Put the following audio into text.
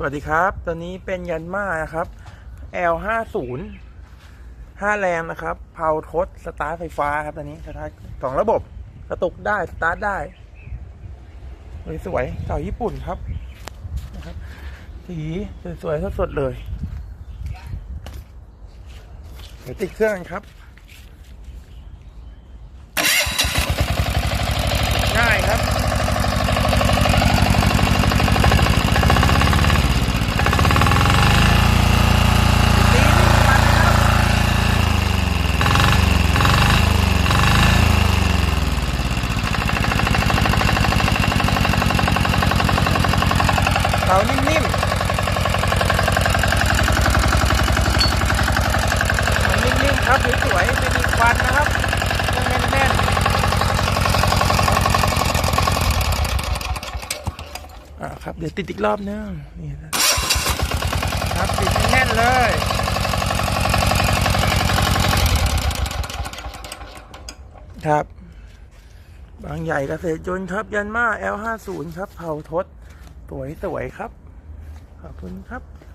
สวัสดีครับ ตัวนี้เป็นยันมานะครับ L50 5แรงนะครับ เพาทดสตาร์ทไฟฟ้าครับตัวนี้สตาร์ทสองระบบ กระตุกได้ สตาร์ทได้สวยๆเก่าญี่ปุ่นครับนะครับ สีสวยๆสดๆเลย เดี๋ยวติดเครื่องครับ ง่ายครับ เตานิ่มๆมันนิ่มๆครับสวยๆไม่มีควันนะครับแน่นๆอ่าครับเดี๋ยวติดอีกรอบนึงนี่นะครับติดแน่นเลยครับ บางใหญ่เกษตรยนต์ครับ ยันมา L50 ครับเผาทด สวยๆครับ ขอบคุณครับ